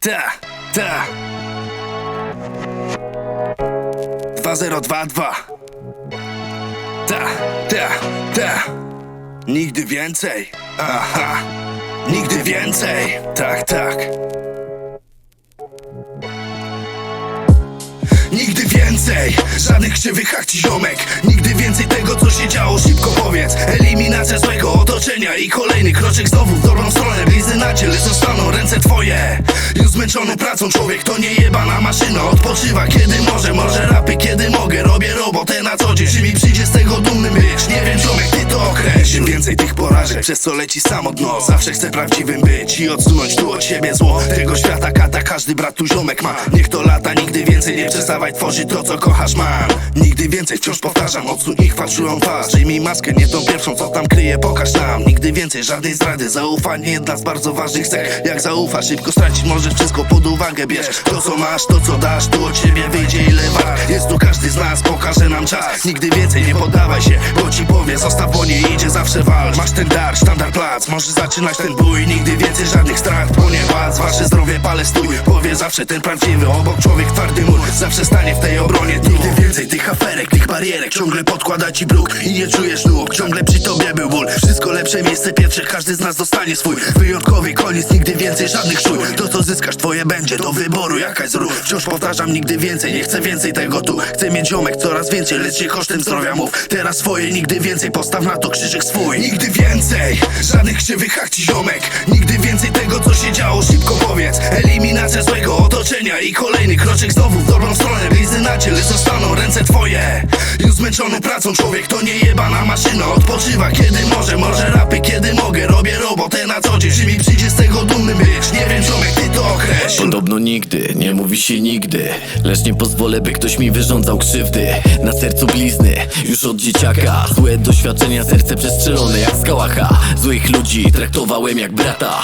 Ta, ta. 2022. Ta, ta, ta. Nigdy więcej. Aha. Nigdy więcej. Tak, tak. Nigdy więcej Żadnych krzywych akcji ziomek Nigdy więcej tego co się działo Szybko powiedz Eliminacja złego otoczenia I kolejny zmęczony pracą człowiek To nie jebana maszyna. Odpoczywa kiedy może Może rapy kiedy mogę. Robię robotę na co dzień Czy mi przyjdzie z tego dumny być Nie wiem ziomek ty to określ. Im więcej tych porażek Przez co leci samo dno Zawsze chcę prawdziwym być I odsunąć tu od siebie zło Tego świata Każdy brat tu ziomek ma. Niech to lata Nigdy więcej nie przestawaj tworzyć to co kochasz mam Nigdy więcej wciąż powtarzam Odsuń ich patrzyłam twarz. Przyjmij maskę nie tą pierwszą co tam kryje Pokaż nam. Nigdy więcej żadnej zdrady Zaufanie jedna z bardzo ważnych cech. Jak zaufasz szybko stracić możesz wszystko pod uwagę Bierz. To co masz to co dasz Tu od ciebie wyjdzie ile wart Jest tu każdy z nas pokaże nam czas. Nigdy więcej nie poddawaj się Bo ci powie zostaw bo nie idzie zawsze walcz. Masz ten dar sztandar plac Możesz zaczynać ten bój. Nigdy więcej żadnych strat Ponieważ zawsze ten prawdziwy obok człowiek twardy mur. Zawsze stanie w tej obronie Nigdy więcej tych aferek, tych barierek. Ciągle podkłada ci bruk i nie czujesz nóg. Ciągle przy tobie był ból. Wszystko lepsze miejsce pierwsze. Każdy z nas dostanie swój. Wyjątkowy koniec, nigdy więcej żadnych szuj To co zyskasz twoje będzie. Do wyboru jakaś z ról Wciąż powtarzam nigdy więcej, nie chcę więcej tego tu. Chcę mieć ziomek coraz więcej, lecz nie kosztem zdrowia mów. Teraz swoje nigdy więcej, postaw na to krzyżyk swój. Nigdy więcej, żadnych krzywych akcji ziomek. Nigdy więcej tego co się działo, powiedz Eliminacja złego otoczenia i kolejny kroczek znowu w dobrą stronę. Blizny na ciele zostaną ręce twoje. Już zmęczony pracą człowiek to nie jebana maszyna. Odpoczywa kiedy może, może rapy kiedy mogę. Robię robotę na co dzień, mi przyjdzie określ Podobno nigdy, nie mówi się nigdy. Lecz nie pozwolę, by ktoś mi wyrządzał krzywdy. Na sercu blizny, już od dzieciaka. Złe doświadczenia, serce przestrzelone jak skałacha Złych ludzi traktowałem jak brata.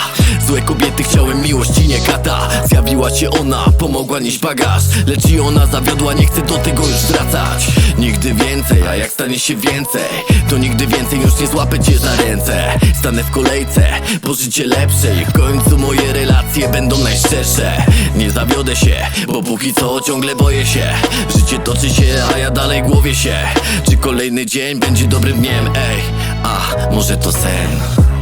Złe kobiety chciałem miłości, nie kata. Zjawiła się ona, pomogła nieść bagaż. Lecz i ona zawiodła, nie chcę do tego już wracać Nigdy więcej, a jak stanie się więcej To nigdy więcej już nie złapę cię za ręce. Stanę w kolejce, po życie lepsze I w końcu moje relacje będą najszczersze. Nie zawiodę się, bo póki co ciągle boję się. Życie toczy się, a ja dalej głowię się. Czy kolejny dzień będzie dobrym dniem, ej A, może to sen